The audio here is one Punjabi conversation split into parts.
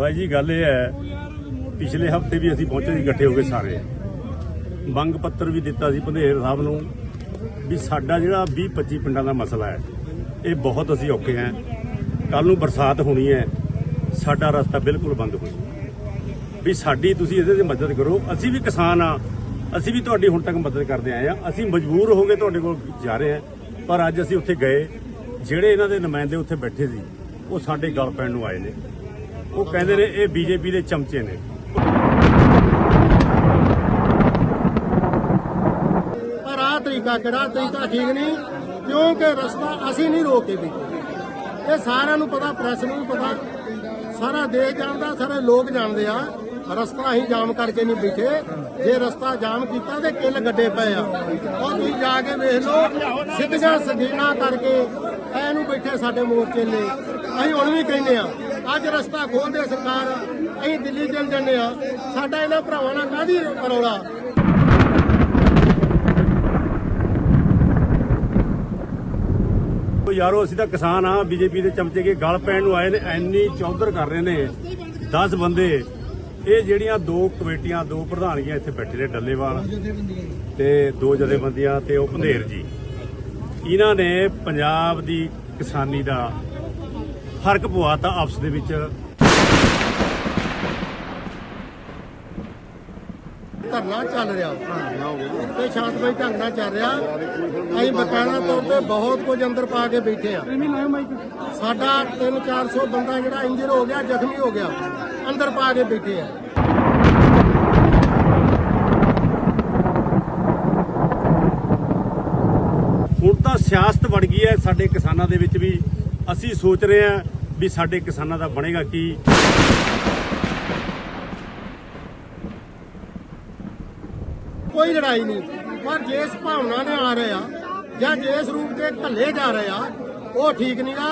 ਬਾਈ ਜੀ, ਗੱਲ ਇਹ ਹੈ, ਪਿਛਲੇ ਹਫ਼ਤੇ ਵੀ ਅਸੀਂ ਪਹੁੰਚੇ ਸੀ, ਇਕੱਠੇ ਹੋ ਕੇ ਸਾਰੇ। ਮੰਗ ਪੱਤਰ ਵੀ ਦਿੱਤਾ ਸੀ ਪੰਧੇਰ ਸਾਹਿਬ ਨੂੰ ਵੀ ਸਾਡਾ ਜਿਹੜਾ 20 25 ਪਿੰਡਾਂ ਦਾ ਮਸਲਾ ਹੈ, ਇਹ ਬਹੁਤ ਅਸੀਂ ਔਖੇ ਹਾਂ। ਕੱਲ ਨੂੰ ਬਰਸਾਤ ਹੋਣੀ ਹੈ, ਸਾਡਾ ਰਸਤਾ ਬਿਲਕੁਲ ਬੰਦ ਹੋ ਵੀ ਸਾਡੀ ਤੁਸੀਂ ਇਹਦੇ ਤੇ ਮਦਦ ਕਰੋ, ਅਸੀਂ ਵੀ ਕਿਸਾਨ ਆ ਅਸੀਂ ਵੀ ਤੁਹਾਡੀ ਹੁਣ ਤੱਕ ਮਦਦ ਕਰਦੇ ਆਏ ਆ ਅਸੀਂ ਮਜਬੂਰ ਹੋ ਕੇ ਤੁਹਾਡੇ ਕੋਲ ਜਾ ਰਹੇ ਆ ਪਰ ਅੱਜ ਅਸੀਂ ਉੱਥੇ ਗਏ, ਜਿਹੜੇ ਇਹਨਾਂ ਦੇ ਨੁਮਾਇੰਦੇ ਉੱਥੇ ਬੈਠੇ ਸੀ, ਉਹ ਸਾਡੇ ਗਲ ਪੈਣ ਨੂੰ ਆਏ ਨੇ। ਉਹ ਕਹਿੰਦੇ ਨੇ ਇਹ ਬੀਜੇਪੀ ਦੇ ਚਮਚੇ ਨੇ। ਪਰ ਆਹ ਤਰੀਕਾ ਕਿਹੜਾ? ਤਰੀਕਾ ਠੀਕ ਨਹੀਂ, ਕਿਉਂਕਿ ਰਸਤਾ ਅਸੀਂ ਨਹੀਂ ਰੋਕ ਕੇ ਬੈਠੇ ਇਹ ਸਾਰਿਆਂ ਨੂੰ ਪਤਾ, ਪ੍ਰੈਸ ਨੂੰ ਪਤਾ। ਸਾਰਾ ਦੇਸ਼ ਜਾਣਦਾ, ਸਾਰੇ ਲੋਕ ਜਾਣਦੇ ਆ। ਰਸਤਾ ਅਸੀਂ ਜਾਮ ਕਰਕੇ ਨਹੀਂ ਬੈਠੇ। ਜੇ ਰਸਤਾ ਜਾਮ ਕੀਤਾ ਤੇ ਕਿੱਲ ਗੱਡੇ ਪਏ ਆ। ਉਹ ਤੁਸੀਂ ਜਾ ਕੇ ਵੇਖ ਲਓ, ਸਿੱਧੀਆਂ ਸਦੀਨਾ ਕਰਕੇ ਐਨੂੰ ਬੈਠੇ ਸਾਡੇ ਮੋਰਚੇ ਨੇ ਅਸੀਂ ਹੁਣ ਵੀ ਕਹਿੰਦੇ ਆ ਅੱਜ ਰਸਤਾ ਖੋਲਦੇ ਸਰਕਾਰ, ਅਸੀਂ ਦਿੱਲੀ ਚਲ ਜੰਨੇ ਆ। ਸਾਡਾ ਇਹਨਾਂ ਭਰਾਵਾਂ ਨਾਲ ਕਾਹਦੀ ਰੌਲਾ? ਯਾਰੋ, ਅਸੀਂ ਤਾਂ ਕਿਸਾਨ ਆ, ਬੀਜੇਪੀ ਦੇ ਚਮਚੇ ਕੇ ਗਲ ਪੈਣ ਨੂੰ ਆਏ ਨੇ, ਐਨੀ ਚੌਧਰ ਕਰ ਰਹੇ ਨੇ 10 ਬੰਦੇ। ਇਹ ਜਿਹੜੀਆਂ ਦੋ ਕਮੇਟੀਆਂ, ਦੋ ਪ੍ਰਧਾਨਗੀਆਂ ਇੱਥੇ ਬੈਠੇ ਨੇ, ਡੱਲੇਵਾਲ ਤੇ ਦੋ ਜਥੇਬੰਦੀਆਂ ਤੇ ਉਹ ਪੰਧੇਰ ਜੀ। ਇਹਨਾਂ ਨੇ ਪੰਜਾਬ ਦੀ ਕਿਸਾਨੀ ਦਾ ਫ਼ਰਕ ਪਵਾਤਾ ਆਪਸ ਦੇ ਵਿੱਚ। ਧਰਨਾ ਚੱਲ ਰਿਹਾ। ਤੇ ਸ਼ਾਂਤਮਈ ਨਾਲ ਚੱਲ ਰਿਹਾ। ਅਸੀਂ ਬਕਾਇਦਾ ਤੌਰ ਤੇ ਬਹੁਤ ਕੁਝ ਅੰਦਰ ਪਾ ਕੇ ਬੈਠੇ ਆ ਸਾਡਾ 3-400 ਬੰਦਾ ਜਿਹੜਾ ਇੰਜਰ ਹੋ ਗਿਆ ਜ਼ਖਮੀ ਹੋ ਗਿਆ ਅੰਦਰ ਪਾ ਕੇ ਬੈਠੇ ਆ। ਹੁਣ ਤਾਂ ਸਿਆਸਤ ਵੜ ਗਈ ਹੈ ਸਾਡੇ ਕਿਸਾਨਾਂ ਦੇ ਵਿੱਚ ਵੀ। ਅਸੀਂ ਸੋਚ ਰਹੇ ਹਾਂ ਵੀ ਸਾਡੇ ਕਿਸਾਨਾਂ ਦਾ ਬਣੇਗਾ ਕੀ। ਕੋਈ ਲੜਾਈ ਨਹੀਂ। ਪਰ ਜਿਸ ਭਾਵਨਾ ਨੇ ਆ ਰਹੇ ਆ ਜਾਂ ਜਿਸ ਰੂਪ ਤੇ ਘੱਲੇ ਜਾ ਰਹੇ ਆ ਉਹ ਠੀਕ ਨਹੀਂਗਾ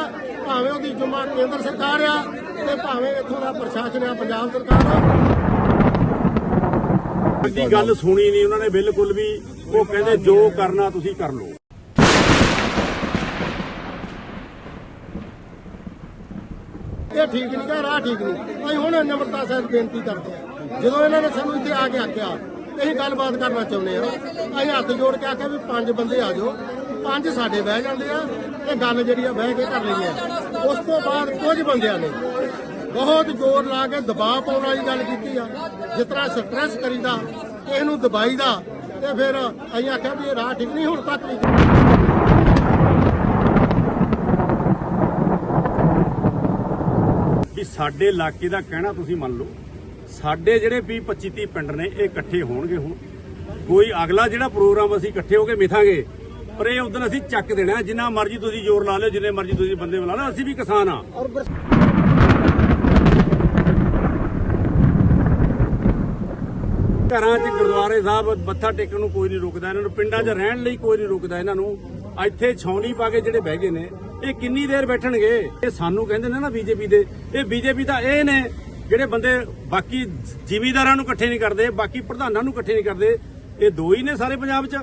ਭਾਵੇਂ ਉਹਦੀ ਜੁਮਾ ਕੇਂਦਰ ਸਰਕਾਰ ਆ ਤੇ ਭਾਵੇਂ ਇੱਥੋਂ ਦਾ ਪ੍ਰਸ਼ਾਸਨ ਆ ਪੰਜਾਬ ਸਰਕਾਰ ਆ। ਦੀ ਗੱਲ ਸੁਣੀ ਨਹੀਂ ਉਹਨਾਂ ਨੇ ਬਿਲਕੁਲ ਵੀ। ਉਹ ਕਹਿੰਦੇ ਜੋ ਕਰਨਾ ਤੁਸੀਂ ਕਰ ਲਓ। ਇਹ ਠੀਕ ਨਹੀਂ ਗਾ ਰਾਹ ਠੀਕ ਨਹੀਂ। ਅਸੀਂ ਹੁਣ ਨਿਮਰਤਾ ਸਾਹਿਬ ਬੇਨਤੀ ਕਰਦੇ ਆ ਜਦੋਂ ਇਹਨਾਂ ਨੇ ਸਾਨੂੰ ਇੱਥੇ ਆ ਕੇ ਆਖਿਆ ਅਸੀਂ ਗੱਲਬਾਤ ਕਰਨਾ ਚਾਹੁੰਦੇ ਆ ਅਸੀਂ ਹੱਥ ਜੋੜ ਕੇ ਆਖਿਆ ਵੀ ਪੰਜ ਬੰਦੇ ਆ ਜਾਓ। ਪੰਜ ਸਾਡੇ ਬਹਿ ਜਾਂਦੇ ਆ, ਤੇ ਗੱਲ ਜਿਹੜੀ ਆ ਬਹਿ ਕੇ ਕਰ ਲੈਂਦੇ ਆ ਉਸ ਤੋਂ ਬਾਅਦ ਕੁਝ ਬੰਦਿਆਂ ਨੇ ਬਹੁਤ ਜ਼ੋਰ ਲਾ ਕੇ ਦਬਾਅ ਪਾਉਣ ਵਾਲੀ ਗੱਲ ਕੀਤੀ ਆ। ਜਿਸ ਤਰ੍ਹਾਂ ਸਟ੍ਰੈਸ ਕਰੀਦਾ, ਕਿਸੇ ਨੂੰ ਦਬਾਈਦਾ, ਤੇ ਫਿਰ ਅਸੀਂ ਆਖਿਆ ਵੀ ਇਹ ਰਾਹ ਠੀਕ ਨਹੀਂ, ਹੁਣ ਤੱਕ ਵੀ ਸਾਡੇ ਇਲਾਕੇ ਦਾ ਕਹਿਣਾ ਤੁਸੀਂ ਮੰਨ ਲਓ। ਸਾਡੇ ਜਿਹੜੇ 20 25 30 ਪਿੰਡ ਨੇ ਇਹ ਇਕੱਠੇ ਹੋਣਗੇ ਹੁਣ। ਕੋਈ ਅਗਲਾ ਜਿਹੜਾ ਪ੍ਰੋਗਰਾਮ ਅਸੀਂ ਇਕੱਠੇ ਹੋ ਕੇ ਮਿਥਾਂਗੇ ਪਰ ਇਹ ਉਦੋਂ ਅਸੀਂ ਚੱਕ ਦੇਣਾ ਜਿੰਨਾ ਮਰਜ਼ੀ ਤੁਸੀਂ ਜ਼ੋਰ ਲਾ ਲਿਓ ਜਿੰਨੇ ਮਰਜ਼ੀ ਤੁਸੀਂ ਬੰਦੇ ਬੁਲਾ ਲਓ ਅਸੀਂ ਵੀ ਕਿਸਾਨ ਆ ਘਰਾਂ 'ਚ ਗੁਰਦੁਆਰੇ ਸਾਹਿਬ ਮੱਥਾ ਟੇਕਣ ਨੂੰ ਕੋਈ ਨਹੀਂ ਰੁਕਦਾ ਇਹਨਾਂ ਨੂੰ ਪਿੰਡਾਂ 'ਚ ਰਹਿਣ ਲਈ ਕੋਈ ਨਹੀਂ ਰੁਕਦਾ ਇਹਨਾਂ ਨੂੰ। ਇੱਥੇ ਛਾਉਣੀ ਪਾ ਕੇ ਜਿਹੜੇ ਬਹਿ ਗਏ ਨੇ, ਇਹ ਕਿੰਨੀ ਦੇਰ ਬੈਠਣਗੇ? ਇਹ ਸਾਨੂੰ ਕਹਿੰਦੇ ਨੇ ਨਾ ਬੀਜੇਪੀ ਦੇ, ਇਹ ਬੀਜੇਪੀ ਤਾਂ ਇਹ ਨੇ, ਜਿਹੜੇ ਬੰਦੇ ਬਾਕੀ ਜਿਮੀਦਾਰਾਂ ਨੂੰ ਇਕੱਠੇ ਨਹੀਂ ਕਰਦੇ, ਬਾਕੀ ਪ੍ਰਧਾਨਾਂ ਨੂੰ ਇਕੱਠੇ ਨਹੀਂ ਕਰਦੇ, ਇਹ ਦੋ ਹੀ ਨੇ ਸਾਰੇ ਪੰਜਾਬ 'ਚ।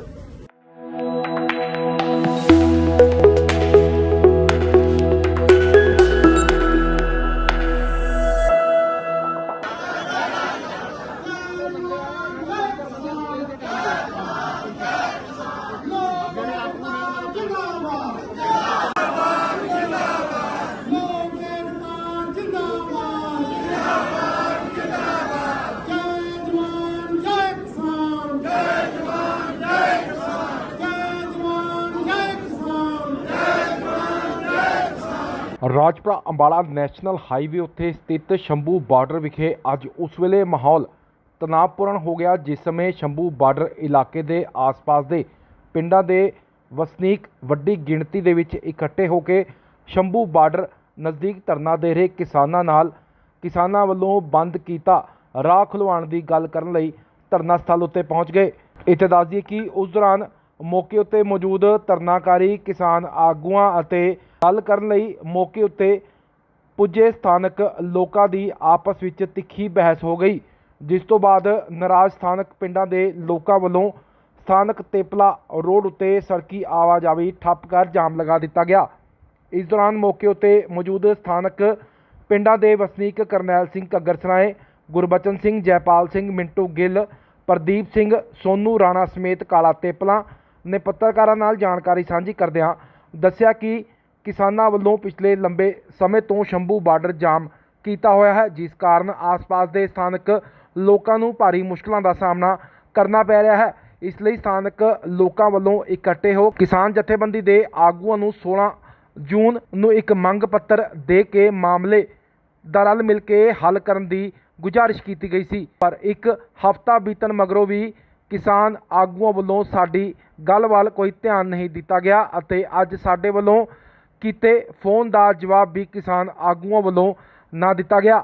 ਰਾਜਪੁਰਾ ਅੰਬਾਲਾ ਨੈਸ਼ਨਲ ਹਾਈਵੇ ਉੱਤੇ ਸਥਿਤ ਸ਼ੰਭੂ ਬਾਰਡਰ ਵਿਖੇ ਅੱਜ ਉਸ ਵੇਲੇ ਮਾਹੌਲ ਤਣਾਅਪੂਰਨ ਹੋ ਗਿਆ, ਜਿਸ ਸਮੇਂ ਸ਼ੰਭੂ ਬਾਰਡਰ ਇਲਾਕੇ ਦੇ ਆਸ-ਪਾਸ ਦੇ ਪਿੰਡਾਂ ਦੇ ਵਸਨੀਕ ਵੱਡੀ ਗਿਣਤੀ ਦੇ ਵਿੱਚ ਇਕੱਠੇ ਹੋ ਕੇ ਸ਼ੰਭੂ ਬਾਰਡਰ ਨਜ਼ਦੀਕ ਧਰਨਾ ਦੇ ਰਹੇ ਕਿਸਾਨਾਂ ਨਾਲ ਕਿਸਾਨਾਂ ਵੱਲੋਂ ਬੰਦ ਕੀਤਾ ਰਾਹ ਖੁਲਵਾਉਣ ਦੀ ਗੱਲ ਕਰਨ ਲਈ ਧਰਨਾ ਸਥਲ ਉੱਤੇ ਪਹੁੰਚ ਗਏ। ਇੱਥੇ ਦੱਸ ਦਈਏ ਕਿ ਉਸ ਦੌਰਾਨ ਮੌਕੇ ਉੱਤੇ ਮੌਜੂਦ ਧਰਨਾਕਾਰੀ ਕਿਸਾਨ ਆਗੂਆਂ ਅਤੇ ਗੱਲ ਕਰਨ ਲਈ ਮੌਕੇ ਉੱਤੇ ਪੁੱਜੇ ਸਥਾਨਕ ਲੋਕਾਂ ਦੀ ਆਪਸ ਵਿੱਚ ਤਿੱਖੀ ਬਹਿਸ ਹੋ ਗਈ, ਜਿਸ ਤੋਂ ਬਾਅਦ ਨਾਰਾਜ਼ ਸਥਾਨਕ ਪਿੰਡਾਂ ਦੇ ਲੋਕਾਂ ਵੱਲੋਂ ਸਥਾਨਕ ਤੇਪਲਾ ਰੋਡ ਉੱਤੇ ਸੜਕੀ ਆਵਾਜਾਈ ਠੱਪ ਕਰ ਜਾਮ ਲਗਾ ਦਿੱਤਾ ਗਿਆ। ਇਸ ਦੌਰਾਨ ਮੌਕੇ ਉੱਤੇ ਮੌਜੂਦ ਸਥਾਨਕ ਪਿੰਡਾਂ ਦੇ ਵਸਨੀਕ ਕਰਨੈਲ ਸਿੰਘ ਘੱਗਰਸਰਾਏ ਗੁਰਬਚਨ ਸਿੰਘ, ਜੈਪਾਲ ਸਿੰਘ, ਮਿੰਟੂ ਗਿੱਲ, ਪ੍ਰਦੀਪ ਸਿੰਘ, ਸੋਨੂ ਰਾਣਾ ਸਮੇਤ ਕਾਲਾ ਤੇਪਲਾ ਨੇ ਪੱਤਰਕਾਰਾਂ ਨਾਲ ਜਾਣਕਾਰੀ ਸਾਂਝੀ ਕਰਦਿਆਂ ਦੱਸਿਆ ਕਿ ਕਿਸਾਨਾਂ ਵੱਲੋਂ ਪਿਛਲੇ ਲੰਬੇ ਸਮੇਂ ਤੋਂ ਸ਼ੰਭੂ ਬਾਰਡਰ ਜਾਮ ਕੀਤਾ ਹੋਇਆ ਹੈ, ਜਿਸ ਕਾਰਨ ਆਸ-ਪਾਸ ਦੇ ਸਥਾਨਕ ਲੋਕਾਂ ਨੂੰ ਭਾਰੀ ਮੁਸ਼ਕਲਾਂ ਦਾ ਸਾਹਮਣਾ ਕਰਨਾ ਪੈ ਰਿਹਾ ਹੈ। ਇਸ ਲਈ ਸਥਾਨਕ ਲੋਕਾਂ ਵੱਲੋਂ ਇਕੱਠੇ ਹੋ ਕਿਸਾਨ ਜਥੇਬੰਦੀ ਦੇ ਆਗੂਆਂ ਨੂੰ 16 ਜੂਨ ਨੂੰ ਇੱਕ ਮੰਗ ਪੱਤਰ ਦੇ ਕੇ ਮਾਮਲੇ ਦਾ ਰਲ ਮਿਲ ਕੇ ਹੱਲ ਕਰਨ ਦੀ ਗੁਜ਼ਾਰਿਸ਼ ਕੀਤੀ ਗਈ ਸੀ। ਪਰ ਇੱਕ ਹਫ਼ਤਾ ਬੀਤਣ ਮਗਰੋਂ ਵੀ ਕਿਸਾਨ ਆਗੂਆਂ ਵੱਲੋਂ ਸਾਡੀ ਗੱਲ ਵੱਲ ਕੋਈ ਧਿਆਨ ਨਹੀਂ ਦਿੱਤਾ ਗਿਆ ਅਤੇ ਅੱਜ ਸਾਡੇ ਵੱਲੋਂ ਕੀਤੇ ਫੋਨ ਦਾ ਜਵਾਬ ਵੀ ਕਿਸਾਨ ਆਗੂਆਂ ਵੱਲੋਂ ਨਾ ਦਿੱਤਾ ਗਿਆ,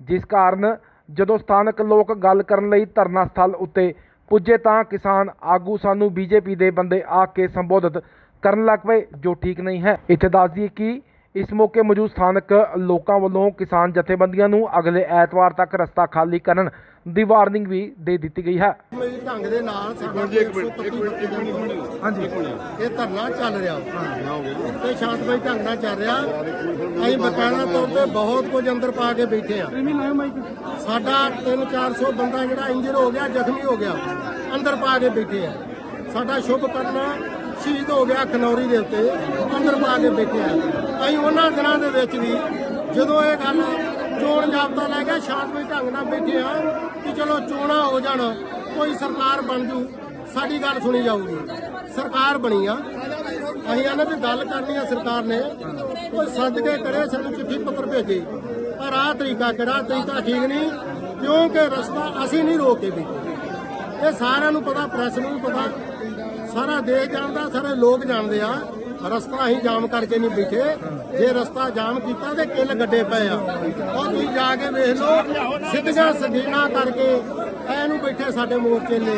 ਜਿਸ ਕਾਰਨ ਜਦੋਂ ਸਥਾਨਕ ਲੋਕ ਗੱਲ ਕਰਨ ਲਈ ਧਰਨਾ ਸਥਲ ਉੱਤੇ ਪੁੱਜੇ ਤਾਂ ਕਿਸਾਨ ਆਗੂ ਸਾਨੂੰ ਬੀਜੇਪੀ ਦੇ ਬੰਦੇ ਆ ਕੇ ਸੰਬੋਧਿਤ ਕਰਨ ਲੱਗ ਪਏ, ਜੋ ਠੀਕ ਨਹੀਂ ਹੈ। ਇੱਥੇ ਦੱਸ ਦਈਏ ਕਿ ਇਸ ਮੌਕੇ ਮੌਜੂਦ ਸਥਾਨਕ ਲੋਕਾਂ ਵੱਲੋਂ ਕਿਸਾਨ ਜਥੇਬੰਦੀਆਂ ਨੂੰ ਅਗਲੇ ਐਤਵਾਰ ਤੱਕ ਰਸਤਾ ਖਾਲੀ ਕਰਨ ਦੀ ਵਾਰਨਿੰਗ ਵੀ ਦੇ ਦਿੱਤੀ ਗਈ ਹੈ। ਮੇਰੀ ਢੰਗ ਦੇ ਨਾਲ ਸਾਡਾ 125 ਹਾਂਜੀ। ਇਹ ਧਰਨਾ ਚੱਲ ਰਿਹਾ। ਤੇ ਸ਼ਾਂਤਮਈ ਢੰਗ ਨਾਲ ਚੱਲ ਰਿਹਾ। ਅਸੀਂ ਬਕਾਇਦਾ ਤੌਰ ਤੇ ਬਹੁਤ ਕੁਝ ਅੰਦਰ ਪਾ ਕੇ ਬੈਠੇ ਆ ਸਾਡਾ 3-400 ਬੰਦਾ ਜਿਹੜਾ ਇੰਜਰ ਹੋ ਗਿਆ ਜ਼ਖਮੀ ਹੋ ਗਿਆ ਅੰਦਰ ਪਾ ਕੇ ਬੈਠੇ ਆ ਸਾਡਾ ਸ਼ੁਭ ਕਰਨਾ ਸ਼ਹੀਦ ਹੋ ਗਿਆ ਖਨੌਰੀ ਦੇ ਉੱਤੇ, ਅੰਦਰ ਪਾ ਕੇ ਬੈਠੇ ਆ ਅਸੀਂ ਉਹਨਾਂ ਦਿਨਾਂ ਦੇ ਵਿੱਚ ਵੀ ਜਦੋਂ ਇਹ ਗੱਲ ਚੋਣ ਜਾਬਤਾ ਲੈ ਕੇ ਸ਼ਾਂਤਮਈ ਢੰਗ ਨਾਲ ਬੈਠੇ ਆ ਕਿ ਚਲੋ ਚੋਣਾਂ ਹੋ ਜਾਣ, ਕੋਈ ਸਰਕਾਰ ਬਣ ਜੂ, ਸਾਡੀ ਗੱਲ ਸੁਣੀ ਜਾਊਗੀ। ਸਰਕਾਰ ਬਣੀ ਆ। ਅਸੀਂ ਇਹਨਾਂ ਵੀ ਗੱਲ ਕਰਨੀ ਆ ਸਰਕਾਰ ਨੇ। ਕੋਈ ਸੱਦ ਕੇ ਕਰੇ, ਸਾਨੂੰ ਚਿੱਠੀ ਪੱਤਰ ਭੇਜੇ। ਪਰ ਆਹ ਤਰੀਕਾ ਕਿਹੜਾ? ਤਰੀਕਾ ਠੀਕ ਨਹੀਂ, ਕਿਉਂਕਿ ਰਸਤਾ ਅਸੀਂ ਨਹੀਂ ਰੋਕ ਕੇ ਬੈਠੇ। ਇਹ ਸਾਰਿਆਂ ਨੂੰ ਪਤਾ, ਪ੍ਰੈਸ ਨੂੰ ਵੀ ਪਤਾ ਸਾਰਾ ਦੇਸ਼ ਜਾਣਦਾ, ਸਾਰੇ ਲੋਕ ਜਾਣਦੇ ਆ। ਰਸਤਾ ਅਸੀਂ ਜਾਮ ਕਰਕੇ ਨਹੀਂ ਬੈਠੇ। ਜੇ ਰਸਤਾ ਜਾਮ ਕੀਤਾ ਤੇ ਕਿੱਲ ਗੱਡੇ ਪਏ ਆ। ਉਹ ਤੁਸੀਂ ਜਾ ਕੇ ਵੇਖ ਲਓ, ਸਿੱਧੀਆਂ ਸਗੀਨਾ ਕਰਕੇ ਐਨੂੰ ਬੈਠੇ ਸਾਡੇ ਮੋਰਚੇ ਨੇ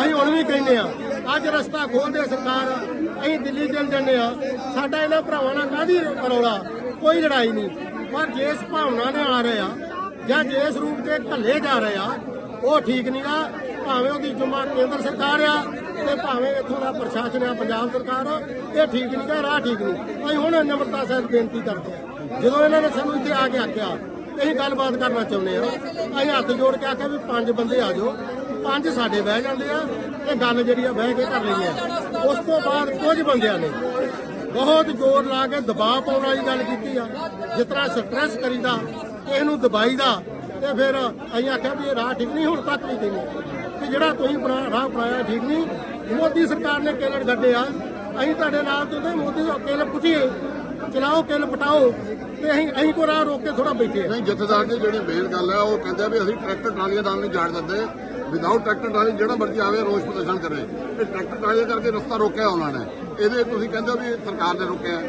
ਅਸੀਂ ਹੁਣ ਵੀ ਕਹਿੰਦੇ ਆ, ਅੱਜ ਰਸਤਾ ਖੋਲਦੇ ਸਰਕਾਰ, ਅਸੀਂ ਦਿੱਲੀ ਚਲ ਜੰਨੇ ਆ। ਸਾਡਾ ਇਹਨਾਂ ਭਰਾਵਾਂ ਨਾਲ ਕਾਹਦੀ ਰੌਲਾ? ਕੋਈ ਲੜਾਈ ਨਹੀਂ। ਪਰ ਜਿਸ ਭਾਵਨਾ ਨਾਲ ਆ ਰਹੇ ਆ, ਜਾਂ ਜਿਸ ਰੂਪ ਤੇ ਘੱਲੇ ਜਾ ਰਹੇ ਆ, ਉਹ ਠੀਕ ਨਹੀਂ ਆ ਭਾਵੇਂ ਉਹਦੀ ਜੁਮਾ ਕੇਂਦਰ ਸਰਕਾਰ ਆ ਤੇ ਭਾਵੇਂ ਇੱਥੋਂ ਦਾ ਪ੍ਰਸ਼ਾਸਨ ਆ, ਪੰਜਾਬ ਸਰਕਾਰ ਇਹ ਠੀਕ ਨਹੀਂ ਗਾ ਰਾਹ ਠੀਕ ਨਹੀਂ। ਅਸੀਂ ਹੁਣ ਨਿਮਰਤਾ ਸਾਹਿਬ ਬੇਨਤੀ ਕਰਦੇ ਆ ਜਦੋਂ ਇਹਨਾਂ ਨੇ ਸਾਨੂੰ ਇੱਥੇ ਆ ਕੇ ਆਖਿਆ, ਅਸੀਂ ਗੱਲਬਾਤ ਕਰਨਾ ਚਾਹੁੰਦੇ ਆ ਅਸੀਂ ਹੱਥ ਜੋੜ ਕੇ ਆਖਿਆ ਵੀ ਪੰਜ ਬੰਦੇ ਆ ਜਾਓ, ਪੰਜ ਸਾਡੇ ਬਹਿ ਜਾਂਦੇ ਆ ਤੇ ਗੱਲ ਜਿਹੜੀ ਆ ਬਹਿ ਕੇ ਕਰ ਲੈਂਦੇ ਆ ਉਸ ਤੋਂ ਬਾਅਦ ਕੁਝ ਬੰਦਿਆਂ ਨੇ ਬਹੁਤ ਜ਼ੋਰ ਲਾ ਕੇ ਦਬਾਅ ਪਾਉਣ ਵਾਲੀ ਗੱਲ ਕੀਤੀ ਆ। ਜਿਸ ਤਰ੍ਹਾਂ ਸਟ੍ਰੈਸ ਕਰੀਦਾ, ਕਿਸੇ ਨੂੰ ਦਬਾਈਦਾ, ਤੇ ਫਿਰ ਅਸੀਂ ਆਖਿਆ ਵੀ ਇਹ ਰਾਹ ਠੀਕ ਨਹੀਂ, ਹੁਣ ਤੱਕ ਵੀ ਕਹਿੰਦੇ ਕਿ ਜਿਹੜਾ ਤੁਸੀਂ ਰਾਹ ਬਣਾਇਆ ਠੀਕ ਨਹੀਂ, ਮੋਦੀ ਸਰਕਾਰ ਨੇ ਕੇਲਰ ਗੱਡੇ ਆ ਅਸੀਂ ਤੁਹਾਡੇ ਨਾਲ ਤੋਂ ਮੋਦੀ ਦਾ ਕੇਲਰ ਪੁੱਟੀਏ ਚਲਾਓ ਕੇਲ ਪਟਾਓ, ਤੇ ਅਸੀਂ ਅਸੀਂ ਕੋ ਰਾਹ ਰੋਕ ਕੇ ਥੋੜਾ ਬੈਠੇ ਨਹੀਂ, ਜਥੇਦਾਰ ਦੀ ਜਿਹੜੀ ਮੇਨ ਗੱਲ ਹੈ, ਉਹ ਕਹਿੰਦੇ ਵੀ ਅਸੀਂ ਟਰੈਕਟਰ, ਟਰਾਲੀਆਂ ਨਾਲ ਨਹੀਂ ਜਾਣ ਦਿੰਦੇ। ਵਿਦਆਊਟ ਟਰੈਕਟਰ, ਟਰਾਲੀ, ਜਿਹੜਾ ਮਰਜ਼ੀ ਆਵੇ, ਰੋਸ ਪ੍ਰਦਰਸ਼ਨ ਕਰੇ। ਇਹ ਟਰੈਕਟਰ ਟਰਾਲੀਆਂ ਕਰਕੇ ਰਸਤਾ ਰੋਕਿਆ ਉਹਨਾਂ ਨੇ। ਇਹਦੇ ਤੁਸੀਂ ਕਹਿੰਦੇ ਹੋ ਵੀ ਸਰਕਾਰ ਨੇ ਰੋਕਿਆ।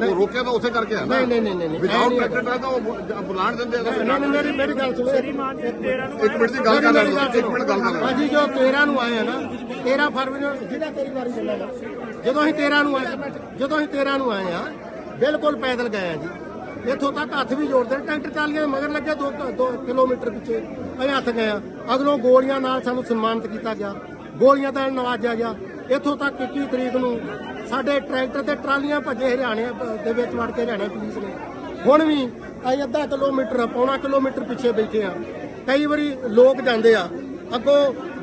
ਉਹ ਰੋਕਿਆ ਤਾਂ ਉਸੇ ਕਰਕੇ ਹੈ ਨਾ। ਨਹੀਂ ਨਹੀਂ ਨਹੀਂ ਨਹੀਂ, ਵਿਦਆਊਟ ਟਰਾਲੀ ਤਾਂ ਉਹ ਬੁਲਾਣ ਦਿੰਦੇ ਆ ਨਹੀਂ ਨਹੀਂ, ਮੇਰੀ ਮੇਰੀ ਗੱਲ ਸੁਣੋ। ਇੱਕ ਮਿੰਟ ਦੀ ਗੱਲ ਕਰ ਲੈਣ ਦਿਓ, ਇੱਕ ਮਿੰਟ ਗੱਲ ਕਰ ਲੈਣ। ਹਾਂਜੀ ਜੋ 13 ਨੂੰ ਆਏ ਆ ਨਾ 13 ਫਰਵਰੀ ਨੂੰ ਜਿਹੜਾ ਤੇਰੀ ਵਾਰੀ ਚੱਲਣਾ ਜਦੋਂ ਅਸੀਂ 13 ਨੂੰ ਆਏ ਜਦੋਂ ਅਸੀਂ 13 ਨੂੰ ਆਏ ਆ ਬਿਲਕੁਲ ਪੈਦਲ ਗਏ ਆ ਜੀ। ਇੱਥੋਂ ਤੱਕ ਹੱਥ ਵੀ ਜੋੜਦੇ ਨੇ ਟਰੈਕਟਰ ਚਾਲੀਆਂ ਦੇ ਮਗਰ ਲੱਗੇ 2 2 ਕਿਲੋਮੀਟਰ ਪਿੱਛੇ। ਅਸੀਂ ਹੱਥ ਗਏ ਆ। ਅਗਲੋਂ ਗੋਲੀਆਂ ਨਾਲ ਸਾਨੂੰ ਸਨਮਾਨਿਤ ਕੀਤਾ ਗਿਆ। ਗੋਲੀਆਂ ਦਾ ਨਵਾਜਿਆ ਗਿਆ ਇੱਥੋਂ ਤੱਕ 21 ਤਰੀਕ ਨੂੰ ਸਾਡੇ ਟਰੈਕਟਰ ਤੇ ਟਰਾਲੀਆਂ ਭੱਜੇ ਹਰਿਆਣੇ ਦੇ ਵਿੱਚ ਵੜ ਕੇ ਹਰਿਆਣੇ ਪੁਲਿਸ ਨੇ। ਹੁਣ ਵੀ ਅਸੀਂ ਅੱਧਾ ਕਿਲੋਮੀਟਰ, ਪੌਣਾ ਕਿਲੋਮੀਟਰ ਪਿੱਛੇ ਬੈਠੇ ਆ ਕਈ ਵਾਰੀ ਲੋਕ ਜਾਂਦੇ ਆ। ਅੱਗੋਂ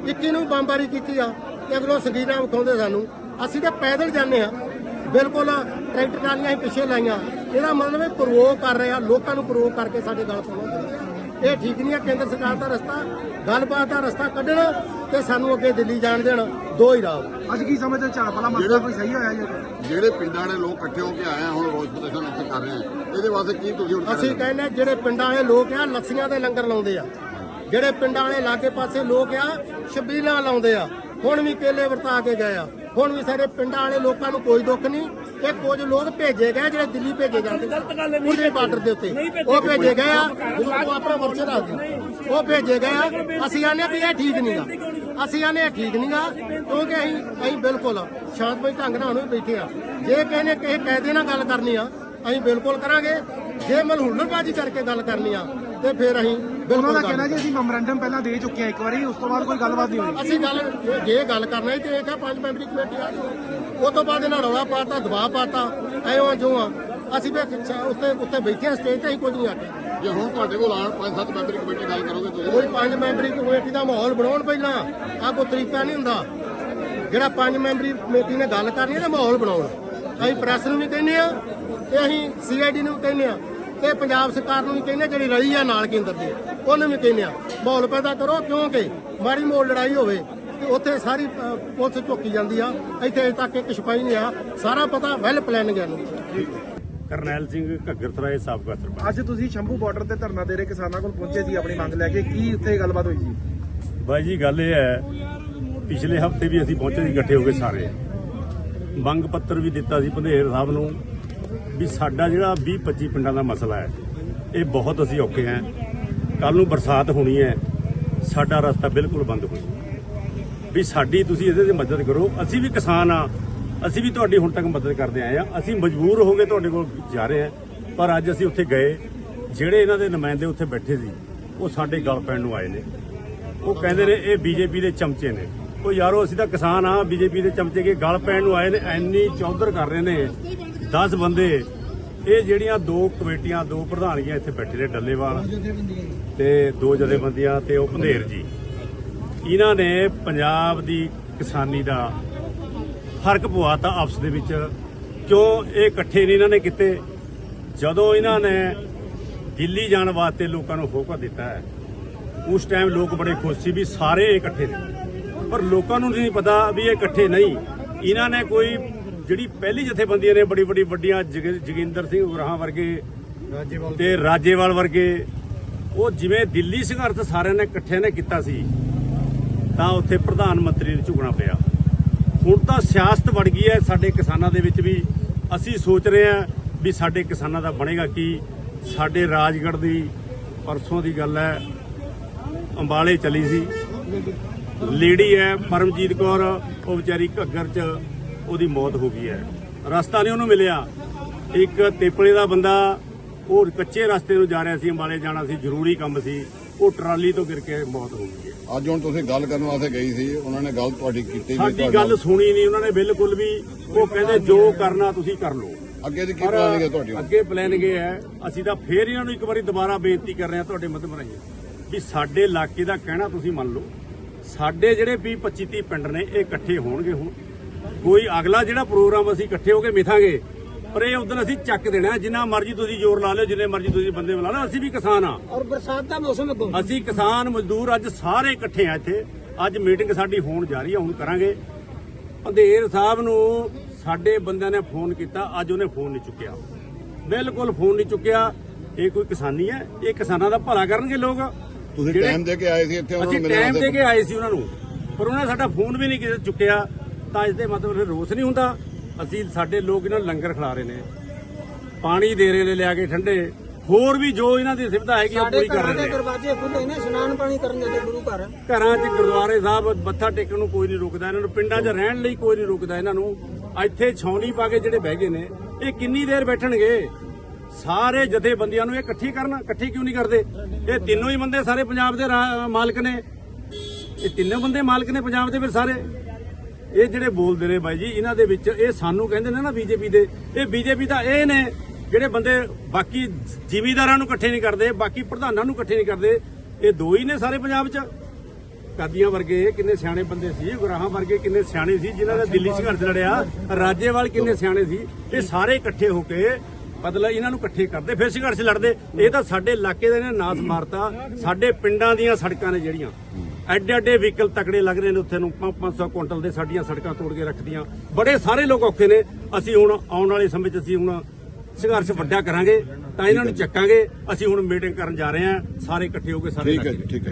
21 ਨੂੰ ਬੰਬਾਰੀ ਕੀਤੀ ਆ ਤੇ ਅਗਲੋਂ ਸਗੀਰਾਂ ਵਿਖਾਉਂਦੇ ਸਾਨੂੰ। ਅਸੀਂ ਤਾਂ ਪੈਦਲ ਜਾਂਦੇ ਆ ਬਿਲਕੁਲ ਟਰੈਕਟਰ ਟਰਾਲੀਆਂ ਹੀ ਪਿੱਛੇ ਲਾਈਆਂ। ਇਹਦਾ ਮਤਲਬ ਇਹ ਪ੍ਰੋਵੋਕ ਕਰ ਰਹੇ ਆ, ਲੋਕਾਂ ਨੂੰ ਪ੍ਰੋਵੋਕ ਕਰਕੇ ਸਾਡੇ ਗੱਲ ਸੁਣੋ ਇਹ ਠੀਕ ਨਹੀਂ ਆ, ਕੇਂਦਰ ਸਰਕਾਰ ਦਾ ਰਸਤਾ, ਗੱਲਬਾਤ ਦਾ ਰਸਤਾ ਕੱਢਣ ਤੇ ਸਾਨੂੰ ਅੱਗੇ ਦਿੱਲੀ ਜਾਣ ਦੇਣ। ਦੋ ਹੀ ਰਾਹ। ਅੱਜ ਕੀ ਸਮਝਦੇ ਝਾੜ? ਵਾਲਾ ਮਸਲਾ ਕੋਈ ਸਹੀ ਹੋਇਆ ਜੀ? ਜਿਹੜੇ ਪਿੰਡਾਂ ਦੇ ਲੋਕ ਇਕੱਠੇ ਹੋ ਕੇ ਆਏ ਆ ਹੁਣ ਰੋਸ ਪ੍ਰਦਰਸ਼ਨ ਇੱਥੇ ਕਰ ਰਹੇ ਆ। ਇਹਦੇ ਵਾਸਤੇ ਕੀ ਤੁਸੀਂ ਹੁਣ ਅਸੀਂ ਕਹਿੰਦੇ ਹਾਂ ਜਿਹੜੇ ਪਿੰਡਾਂ ਵਾਲੇ ਲੋਕ ਆ ਲੱਸੀਆਂ ਦੇ ਲੰਗਰ ਲਾਉਂਦੇ ਆ। ਜਿਹੜੇ ਪਿੰਡਾਂ ਵਾਲੇ ਲਾਗੇ ਪਾਸੇ ਲੋਕ ਆ ਛਬੀਲਾਂ ਲਾਉਂਦੇ ਆ। ਹੁਣ ਵੀ ਕੇਲੇ ਵਰਤਾ ਕੇ ਗਏ ਆ। ਹੁਣ ਵੀ ਸਾਰੇ ਪਿੰਡਾਂ ਵਾਲੇ ਲੋਕਾਂ ਨੂੰ ਕੋਈ ਦੁੱਖ ਨਹੀਂ ਇਹ ਕੁਝ ਲੋਕ ਭੇਜੇ ਗਏ ਜਿਹੜੇ ਦਿੱਲੀ ਭੇਜੇ ਜਾਂਦੇ ਉਹਦੇ ਬਾਰਡਰ ਦੇ ਉੱਤੇ। ਉਹ ਭੇਜੇ ਗਏ ਆ ਤੂੰ ਆਪਣਾ ਮਰਚੇ ਦੱਸ ਦੇ ਉਹ ਭੇਜੇ ਗਏ ਆ। ਅਸੀਂ ਆਨੇ ਵੀ ਇਹ ਠੀਕ ਨਹੀਂਗਾ ਅਸੀਂ ਆਨੇ ਠੀਕ ਨਹੀਂਗਾ ਕਿਉਂਕਿ ਅਸੀਂ ਅਸੀਂ ਬਿਲਕੁਲ ਸ਼ਾਂਤਮਈ ਢੰਗ ਨਾਲ ਹੁਣ ਬੈਠੇ ਆ। ਜੇ ਕਿਸੇ ਨੇ ਕਿਸੇ ਕਾਇਦੇ ਨਾਲ ਗੱਲ ਕਰਨੀ ਆ ਅਸੀਂ ਬਿਲਕੁਲ ਕਰਾਂਗੇ। ਜੇ ਮਲਹੁਲਰਬਾਜੀ ਕਰਕੇ ਗੱਲ ਕਰਨੀ ਆ ਤੇ ਫਿਰ ਅਸੀਂ ਉਹਨਾਂ ਦਾ ਕਹਿਣਾ ਜੀ ਅਸੀਂ ਮੈਮੋਰੈਂਡਮ ਪਹਿਲਾਂ ਦੇ ਚੁੱਕੇ ਆ ਇੱਕ ਵਾਰੀ ਉਸ ਤੋਂ ਬਾਅਦ ਕੋਈ ਗੱਲਬਾਤ ਨਹੀਂ ਹੋਈ। ਅਸੀਂ ਗੱਲ ਜੇ ਗੱਲ ਕਰਨਾ ਹੈ ਤੇ ਇਹ ਕਾ ਪੰਜ ਮੈਂਬਰੀ ਕਮੇਟੀ ਆ। ਉਹ ਤੋਂ ਬਾਅਦ ਇਹਨਾਂ ਰੌਲਾ ਪਾਤਾ ਦਬਾਅ ਪਾਤਾ ਐਉਂ ਜੋ ਆ। ਅਸੀਂ ਵੀ ਉੱਤੇ ਉੱਤੇ ਬੈਠੇ ਆ ਸਟੇਜ ਤੇ ਅਸੀਂ ਕੁਝ ਨਹੀਂ ਆਖਿਆ। ਜੇ ਹੁਣ ਤੁਹਾਡੇ ਕੋਲ ਆਣ ਪੰਜ ਸੱਤ ਮੈਂਬਰੀ ਕਮੇਟੀ ਗੱਲ ਕਰੋਗੇ ਤੁਸੀਂ। ਕੋਈ ਪੰਜ ਮੈਂਬਰੀ ਕਮੇਟੀ ਦਾ ਮਾਹੌਲ ਬਣਾਉਣ ਪਹਿਲਾਂ ਆ ਕੋਈ ਤਰੀਕਾ ਨਹੀਂ ਹੁੰਦਾ। ਜਿਹੜਾ ਪੰਜ ਮੈਂਬਰੀ ਕਮੇਟੀ ਨੇ ਗੱਲ ਕਰਨੀ ਹੈ ਨਾ ਮਾਹੌਲ ਬਣਾਉਣ। ਅਸੀਂ ਪ੍ਰੈਸ ਨੂੰ ਵੀ ਕਹਿੰਦੇ ਆ ਤੇ ਅਸੀਂ ਸੀਆਈਡੀ ਨੂੰ ਕਹਿੰਦੇ ਆ ਤੇ ਪੰਜਾਬ ਸਰਕਾਰ ਨੂੰ ਵੀ ਕਹਿੰਦੇ ਜਿਹੜੀ ਰਲੀ ਆ ਨਾਲ ਕੇਂਦਰ ਦੇ ਉਹਨੂੰ ਵੀ ਕਹਿੰਦੇ ਆ ਮਾਹੌਲ ਪੈਦਾ ਕਰੋ ਕਿਉਂਕਿ ਮਾੜੀ ਮੋੜ ਲੜਾਈ ਹੋਵੇ ਤੇ ਉੱਥੇ ਸਾਰੀ ਪੁਲਿਸ ਝੁੱਕੀ ਜਾਂਦੀ ਆ। ਇੱਥੇ ਅਜੇ ਤੱਕ ਇੱਕ ਸਿਪਾਹੀ ਨਹੀਂ ਆ ਸਾਰਾ ਪਤਾ ਵੈਲ ਪਲਾਨਿੰਗ ਹੈ। ਨੂੰ ਕਰਨੈਲ ਸਿੰਘ ਘੱਗਰ ਸਰਾਏ ਸਾਬਕਾ ਸਰਪੰਚ। ਅੱਜ ਤੁਸੀਂ ਸ਼ੰਭੂ ਬਾਰਡਰ ਤੇ ਧਰਨਾ ਦੇ ਰਹੇ ਕਿਸਾਨਾਂ ਕੋਲ ਪਹੁੰਚੇ ਸੀ ਆਪਣੀ ਮੰਗ ਲੈ ਕੇ ਕੀ ਉੱਥੇ ਗੱਲਬਾਤ ਹੋਈ ਜੀ? ਬਾਈ ਜੀ ਗੱਲ ਇਹ ਹੈ ਪਿਛਲੇ ਹਫ਼ਤੇ ਵੀ ਅਸੀਂ ਪਹੁੰਚੇ ਸੀ ਇਕੱਠੇ ਹੋ ਕੇ ਸਾਰੇ। ਮੰਗ ਪੱਤਰ ਵੀ ਦਿੱਤਾ ਸੀ ਪੰਧੇਰ ਸਾਹਿਬ ਨੂੰ ਵੀ ਸਾਡਾ ਜਿਹੜਾ 20 25 ਪਿੰਡਾਂ ਦਾ ਮਸਲਾ ਹੈ ਇਹ ਬਹੁਤ ਅਸੀਂ ਔਖੇ ਹਾਂ। ਕੱਲ ਨੂੰ ਬਰਸਾਤ ਹੋਣੀ ਹੈ ਸਾਡਾ ਰਸਤਾ ਬਿਲਕੁਲ ਬੰਦ ਹੋ ਜਾਊ। ਵੀ ਸਾਡੀ ਤੁਸੀਂ ਇਹਦੇ 'ਤੇ ਮਦਦ ਕਰੋ ਅਸੀਂ ਵੀ ਕਿਸਾਨ ਆ ਅਸੀਂ ਵੀ ਤੁਹਾਡੀ ਹੁਣ ਤੱਕ ਮਦਦ ਕਰਦੇ ਆਏ ਆ। ਅਸੀਂ ਮਜਬੂਰ ਹੋ ਕੇ ਤੁਹਾਡੇ ਕੋਲ ਜਾ ਰਹੇ ਹਾਂ ਪਰ ਅੱਜ ਅਸੀਂ ਉੱਥੇ ਗਏ। ਜਿਹੜੇ ਇਹਨਾਂ ਦੇ ਨੁਮਾਇੰਦੇ ਉੱਥੇ ਬੈਠੇ ਸੀ, ਉਹ ਸਾਡੇ ਗਲ ਪੈਣ ਨੂੰ ਆਏ ਨੇ। ਉਹ ਕਹਿੰਦੇ ਨੇ, ਇਹ ਬੀਜੇਪੀ ਦੇ ਚਮਚੇ ਨੇ। ਉਹ ਯਾਰੋ, ਅਸੀਂ ਤਾਂ ਕਿਸਾਨ ਆ, ਬੀਜੇਪੀ ਦੇ ਚਮਚੇ ਕੇ ਗਲ ਪੈਣ ਨੂੰ ਆਏ ਨੇ। ਐਨੀ ਚੌਧਰ ਕਰ ਰਹੇ ਨੇ। 10 ਬੰਦੇ। ਇਹ ਜਿਹੜੀਆਂ ਦੋ ਕਮੇਟੀਆਂ, ਦੋ ਪ੍ਰਧਾਨੀਆਂ ਇੱਥੇ ਬੈਠੇ ਨੇ, ਡੱਲੇਵਾਲ ਤੇ ਦੋ ਜਥੇਬੰਦੀਆਂ ਤੇ ਉਹ ਪੰਧੇਰ ਜੀ। ਇਹਨਾਂ ਨੇ ਪੰਜਾਬ ਦੀ ਕਿਸਾਨੀ ਦਾ ਫ਼ਰਕ ਪਵਾਤਾ ਆਪਸ ਦੇ ਵਿੱਚ। ਕਿਉਂ ਇਹ ਇਕੱਠੇ ਨਹੀਂ ਇਹਨਾਂ ਨੇ ਕੀਤੇ? ਜਦੋਂ ਇਹਨਾਂ ਨੇ ਦਿੱਲੀ ਜਾਣ ਵਾਸਤੇ ਲੋਕਾਂ ਨੂੰ ਹੋਕਾ ਦਿੱਤਾ ਹੈ ਉਸ ਟਾਈਮ ਲੋਕ ਬੜੇ ਖੁਸ਼ ਸੀ ਵੀ ਸਾਰੇ ਇਕੱਠੇ ਨੇ। ਪਰ ਲੋਕਾਂ ਨੂੰ ਨਹੀਂ ਪਤਾ ਵੀ ਇਹ ਇਕੱਠੇ ਨਹੀਂ। ਇਹਨਾਂ ਨੇ ਕੋਈ ਜਿਹੜੀ ਪਹਿਲੀ ਜਥੇਬੰਦੀਆਂ ਨੇ ਬੜੀ ਬੜੀ ਵੱਡੀਆਂ ਜਗ- ਜੋਗਿੰਦਰ ਸਿੰਘ ਉਗਰਾਹਾਂ ਵਰਗੇ ਤੇ ਰਾਜੇਵਾਲ ਵਰਗੇ ਉਹ ਜਿਵੇਂ ਦਿੱਲੀ ਸੰਘਰਸ਼ ਸਾਰਿਆਂ ਨੇ ਇਕੱਠੇ ਨੇ ਕੀਤਾ ਸੀ ਤਾਂ ਉੱਥੇ ਪ੍ਰਧਾਨ ਮੰਤਰੀ ਨੂੰ ਝੁਕਣਾ ਪਿਆ। ਹੁਣ ਤਾਂ ਸਿਆਸਤ ਵੜ ਗਈ ਹੈ ਸਾਡੇ ਕਿਸਾਨਾਂ ਦੇ ਵਿੱਚ ਵੀ। ਅਸੀਂ ਸੋਚ ਰਹੇ ਹਾਂ ਵੀ ਸਾਡੇ ਕਿਸਾਨਾਂ ਦਾ ਬਣੇਗਾ ਕੀ। ਸਾਡੇ ਰਾਜਗੜ੍ਹ ਦੀ ਪਰਸੋਂ ਦੀ ਗੱਲ ਹੈ, ਅੰਬਾਲੇ ਚਲੀ ਸੀ। ਲੇਡੀ ਹੈ, ਪਰਮਜੀਤ ਕੌਰ, ਉਹ ਵਿਚਾਰੀ ਘੱਗਰ 'ਚ ਉਹਦੀ ਮੌਤ ਹੋ ਗਈ ਹੈ। ਰਸਤਾ ਨਹੀਂ ਉਹਨੂੰ ਮਿਲਿਆ। ਇੱਕ ਤੇਪਲੇ ਦਾ ਬੰਦਾ, ਉਹ ਕੱਚੇ ਰਸਤੇ ਨੂੰ ਜਾ ਰਿਹਾ ਸੀ, ਅੰਬਾਲੇ ਜਾਣਾ ਸੀ, ਜ਼ਰੂਰੀ ਕੰਮ ਸੀ। ਉਹ ਟਰਾਲੀ ਤੋਂ ਗਿਰ ਕੇ ਮੌਤ ਹੋ ਗਈ ਹੈ। ਅੱਜ ਹੁਣ ਤੁਸੀਂ ਗੱਲ ਕਰਨ ਵਾਸਤੇ ਗਈ ਸੀ ਉਹਨਾਂ ਨੇ ਗੱਲ ਤੁਹਾਡੀ ਕੀਤੀ ਵੀ ਸਾਡੀ ਤੁਹਾਡਾ- ਗੱਲ ਸੁਣੀ ਨਹੀਂ ਉਹਨਾਂ ਨੇ ਬਿਲਕੁਲ ਵੀ ਉਹ ਕਹਿੰਦੇ ਜੋ ਕਰਨਾ ਤੁਸੀਂ ਕਰ ਲਓ। ਅੱਗੇ ਦੀ ਕੀ ਪਲਾਨਿੰਗ ਹੈ ਤੁਹਾਡੀ? ਅੱਗੇ ਪਲਾਨਿੰਗ ਇਹ ਹੈ ਅਸੀਂ ਤਾਂ ਫੇਰ ਇਹਨਾਂ ਨੂੰ ਇੱਕ ਵਾਰੀ ਦੁਬਾਰਾ ਬੇਨਤੀ ਕਰ ਰਹੇ ਹਾਂ ਤੁਹਾਡੇ ਮੱਧਮ ਰਾਹੀਂ ਵੀ ਸਾਡੇ ਇਲਾਕੇ ਦਾ ਕਹਿਣਾ ਤੁਸੀਂ ਮੰਨ ਲਓ। ਸਾਡੇ ਜਿਹੜੇ 20 25 30 ਪਿੰਡ ਨੇ ਇਹ ਇਕੱਠੇ ਹੋਣਗੇ ਹੁਣ। ਕੋਈ ਅਗਲਾ ਜਿਹੜਾ ਪ੍ਰੋਗਰਾਮ ਅਸੀਂ ਇਕੱਠੇ ਹੋ ਕੇ ਮਿਥਾਂਗੇ ਪਰ ਇਹ ਉਦੋਂ ਅਸੀਂ ਚੱਕ ਦੇਣਾ ਜਿੰਨਾ ਮਰਜ਼ੀ ਤੁਸੀਂ ਜ਼ੋਰ ਲਾ ਲਿਓ ਜਿੰਨੇ ਮਰਜ਼ੀ ਤੁਸੀਂ ਬੰਦੇ ਬੁਲਾ ਲਓ ਅਸੀਂ ਵੀ ਕਿਸਾਨ ਆ ਔਰ ਬਰਸਾਤ ਦਾ ਮੌਸਮ ਅੱਗੋਂ ਅਸੀਂ ਕਿਸਾਨ ਮਜ਼ਦੂਰ ਅੱਜ ਸਾਰੇ ਇਕੱਠੇ ਆ ਇੱਥੇ। ਅੱਜ ਮੀਟਿੰਗ ਸਾਡੀ ਹੋਣ ਜਾ ਰਹੀ ਆ ਹੁਣ ਕਰਾਂਗੇ। ਅੰਧੇਰ ਸਾਹਿਬ ਨੂੰ ਸਾਡੇ ਬੰਦਿਆਂ ਨੇ ਫੋਨ ਕੀਤਾ ਅੱਜ ਉਹਨੇ ਫੋਨ ਨਹੀਂ ਚੁੱਕਿਆ। ਬਿਲਕੁਲ ਫੋਨ ਨਹੀਂ ਚੁੱਕਿਆ। ਇਹ ਕੋਈ ਕਿਸਾਨੀ ਹੈ ਇਹ ਕਿਸਾਨਾਂ ਦਾ ਭਲਾ ਕਰਨਗੇ ਲੋਕ। ਤੁਸੀਂ ਟਾਈਮ ਦੇ ਕੇ ਆਏ ਸੀ ਇੱਥੇ ਉਹਨਾਂ ਨੂੰ ਅਸੀਂ ਟਾਈਮ ਦੇ ਕੇ ਆਏ ਸੀ ਉਹਨਾਂ ਨੂੰ। ਪਰ ਉਹਨਾਂ ਨੇ ਸਾਡਾ ਫੋਨ ਵੀ ਨਹੀਂ ਕਿਸੇ ਚੁੱਕਿਆ। ਤਾਂ ਇਸ ਦੇ ਮਤਲਬ ਰੋਸ ਨਹੀਂ ਹੁੰਦਾ। ਅਸੀਂ ਸਾਡੇ ਲੋਕ ਇਹਨਾਂ ਨੂੰ ਲੰਗਰ ਖਿਲਾ ਰਹੇ ਨੇ। ਪਾਣੀ ਦੇ ਰਹੇ ਨੇ ਲਿਆ ਕੇ ਠੰਡੇ। ਹੋਰ ਵੀ ਜੋ ਇਹਨਾਂ ਦੀ ਸੁਵਿਧਾ ਹੈਗੀ ਉਹ ਪੂਰੀ ਕਰ ਰਹੇ ਨੇ। ਦਰਵਾਜ਼ੇ ਖੁੱਲੇ ਨੇ ਇਸ਼ਨਾਨ ਪਾਣੀ ਕਰਨ ਜਾਂਦੇ ਗੁਰੂ ਘਰ। ਘਰਾਂ 'ਚ ਗੁਰਦੁਆਰੇ ਸਾਹਿਬ ਮੱਥਾ ਟੇਕਣ ਨੂੰ ਕੋਈ ਨਹੀਂ ਰੁਕਦਾ ਇਹਨਾਂ ਨੂੰ ਪਿੰਡਾਂ 'ਚ ਰਹਿਣ ਲਈ ਕੋਈ ਨਹੀਂ ਰੁਕਦਾ ਇਹਨਾਂ ਨੂੰ ਇੱਥੇ ਛਾਉਣੀ ਪਾ ਕੇ ਜਿਹੜੇ ਬਹਿ ਗਏ ਨੇ ਇਹ ਕਿੰਨੀ ਦੇਰ ਬੈਠਣਗੇ? ਸਾਰੇ ਜਥੇਬੰਦੀਆਂ ਨੂੰ ਇਹ ਇਕੱਠੀ ਕਰਨ ਇਕੱਠੀ ਕਿਉਂ ਨਹੀਂ ਕਰਦੇ? ਇਹ ਤਿੰਨੋਂ ਹੀ ਬੰਦੇ ਸਾਰੇ ਪੰਜਾਬ ਦੇ ਮਾਲਕ ਨੇ। ਇਹ ਤਿੰਨੋਂ ਬੰਦੇ ਮਾਲਕ ਨੇ ਪੰਜਾਬ ਦੇ ਫਿਰ ਸਾਰੇ। ਇਹ ਜਿਹੜੇ ਬੋਲਦੇ ਨੇ ਬਾਈ ਜੀ, ਇਹਨਾਂ ਦੇ ਵਿੱਚ ਇਹ ਸਾਨੂੰ ਕਹਿੰਦੇ ਨੇ ਨਾ ਬੀਜੇਪੀ ਦੇ, ਇਹ ਬੀਜੇਪੀ ਤਾਂ ਇਹ ਨੇ, ਜਿਹੜੇ ਬੰਦੇ ਬਾਕੀ ਜਿਮੀਦਾਰਾਂ ਨੂੰ ਇਕੱਠੇ ਨਹੀਂ ਕਰਦੇ, ਬਾਕੀ ਪ੍ਰਧਾਨਾਂ ਨੂੰ ਇਕੱਠੇ ਨਹੀਂ ਕਰਦੇ, ਇਹ ਦੋ ਹੀ ਨੇ ਸਾਰੇ ਪੰਜਾਬ 'ਚ। ਕਾਦੀਆਂ ਵਰਗੇ ਕਿੰਨੇ ਸਿਆਣੇ ਬੰਦੇ ਸੀ, ਗੁਰਾਹਾਂ ਵਰਗੇ ਕਿੰਨੇ ਸਿਆਣੇ ਸੀ, ਜਿਨ੍ਹਾਂ ਨੇ ਦਿੱਲੀ ਸੰਘਰਸ਼ ਲੜਿਆ, ਰਾਜੇਵਾਲ ਕਿੰਨੇ ਸਿਆਣੇ ਸੀ, ਇਹ ਸਾਰੇ ਇਕੱਠੇ ਹੋ ਕੇ ਮਤਲਬ ਇਹਨਾਂ ਨੂੰ ਇਕੱਠੇ ਕਰਦੇ, ਫਿਰ ਸੰਘਰਸ਼ ਲੜਦੇ। ਇਹ ਤਾਂ ਸਾਡੇ ਇਲਾਕੇ ਦੇ ਨੇ ਨਾਸ ਮਾਰਤਾ, ਸਾਡੇ ਪਿੰਡਾਂ ਦੀਆਂ ਸੜਕਾਂ ਨੇ ਜਿਹੜੀਆਂ। ਐਡੇ ਐਡੇ ਵਹੀਕਲ ਤਕੜੇ ਲੱਗ ਰਹੇ ਨੇ ਉੱਥੇ ਨੂੰ 500 ਕੁਇੰਟਲ ਦੇ ਸਾਡੀਆਂ ਸੜਕਾਂ ਤੋੜ ਕੇ ਰੱਖਦੀਆਂ ਬੜੇ ਸਾਰੇ ਲੋਕ ਔਖੇ ਨੇ। ਅਸੀਂ ਹੁਣ ਆਉਣ ਵਾਲੇ ਸਮੇਂ 'ਚ ਅਸੀਂ ਹੁਣ ਸੰਘਰਸ਼ ਵੱਡਾ ਕਰਾਂਗੇ ਤਾਂ ਇਹਨਾਂ ਨੂੰ ਚੱਕਾਂਗੇ। ਅਸੀਂ ਹੁਣ ਮੀਟਿੰਗ ਕਰਨ ਜਾ ਰਹੇ ਹਾਂ। ਸਾਰੇ ਇਕੱਠੇ ਹੋ ਕੇ ਸਾਰੇ ਠੀਕ ਹੈ ਠੀਕ ਹੈ